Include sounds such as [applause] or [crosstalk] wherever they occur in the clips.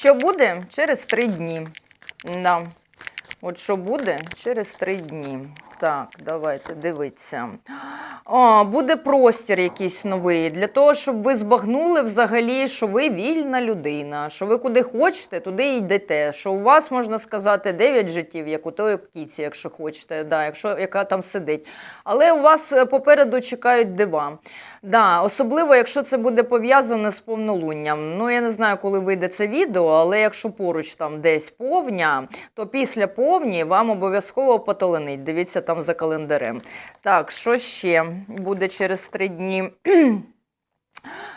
Що буде через три дні? Да. От що буде через три дні. Так, давайте дивитися. О, буде простір якийсь новий для того, щоб ви збагнули взагалі, що ви вільна людина, що ви куди хочете, туди йдете. Що у вас можна сказати 9 життів, як у тої кіці, якщо хочете, да, якщо яка там сидить. Але у вас е, попереду чекають дива. Да, особливо, якщо це буде пов'язане з повнолунням. Ну, я не знаю, коли вийде це відео, але якщо поруч там десь повня, то після повні вам обов'язково потоленить. Дивіться там за календарем. Так, що ще буде через три дні? [clears throat]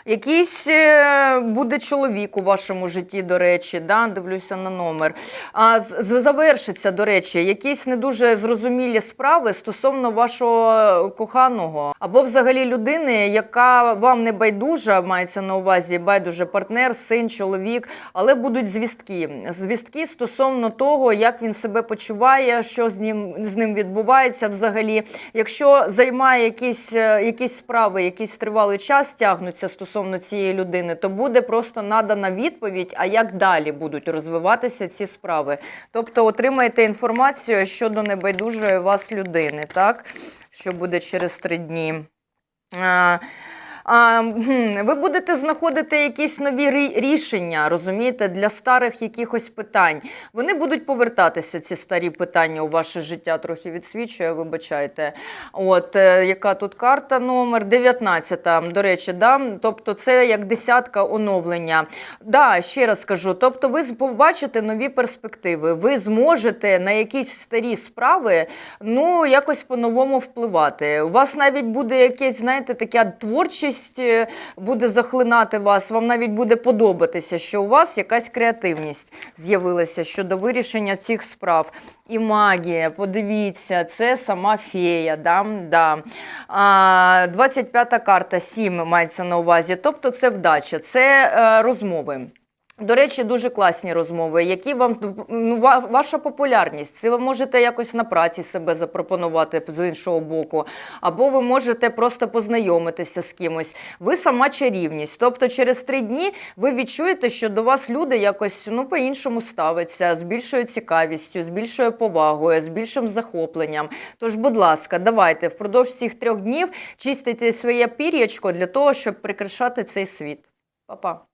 Якийсь е, буде чоловік у вашому житті, до речі, да? дивлюся на номер. А завершиться, до речі, якісь не дуже зрозумілі справи стосовно вашого коханого, або взагалі людини, яка вам не байдужа, мається на увазі байдуже партнер, син, чоловік, але будуть звістки. Звістки стосовно того, як він себе почуває, що з ним, з ним відбувається взагалі. Якщо займає якісь, е, якісь справи, якийсь тривалий час тягнуться стосовно цієї людини, то буде просто надана відповідь, а як далі будуть розвиватися ці справи. Тобто отримаєте інформацію щодо небайдужої вас людини, так? що буде через три дні. Ви будете знаходити якісь нові рішення, розумієте, для старих якихось питань. Вони будуть повертатися, ці старі питання у ваше життя. Трохи відсвічує, вибачайте. От, е, яка тут карта номер 19, до речі, да? тобто це як десятка оновлення. Да, ще раз кажу, тобто ви побачите нові перспективи, ви зможете на якісь старі справи ну, якось по-новому впливати. У вас навіть буде якесь, знаєте, така творчість е, буде захлинати вас, вам навіть буде подобатися, що у вас якась креативність з'явилася щодо вирішення цих справ. І магія, подивіться, це сама фея. Да? Да. А, 25-та карта, 7 мається на увазі. Тобто це вдача, це е, розмови. До речі, дуже класні розмови, які вам ну, ваша популярність. Це ви можете якось на праці себе запропонувати з іншого боку, або ви можете просто познайомитися з кимось. Ви сама чарівність. Тобто, через три дні ви відчуєте, що до вас люди якось ну по-іншому ставляться, з більшою цікавістю, з більшою повагою, з більшим захопленням. Тож, будь ласка, давайте впродовж цих трьох днів чистите своє пір'ячко для того, щоб прикрашати цей світ. Па-па.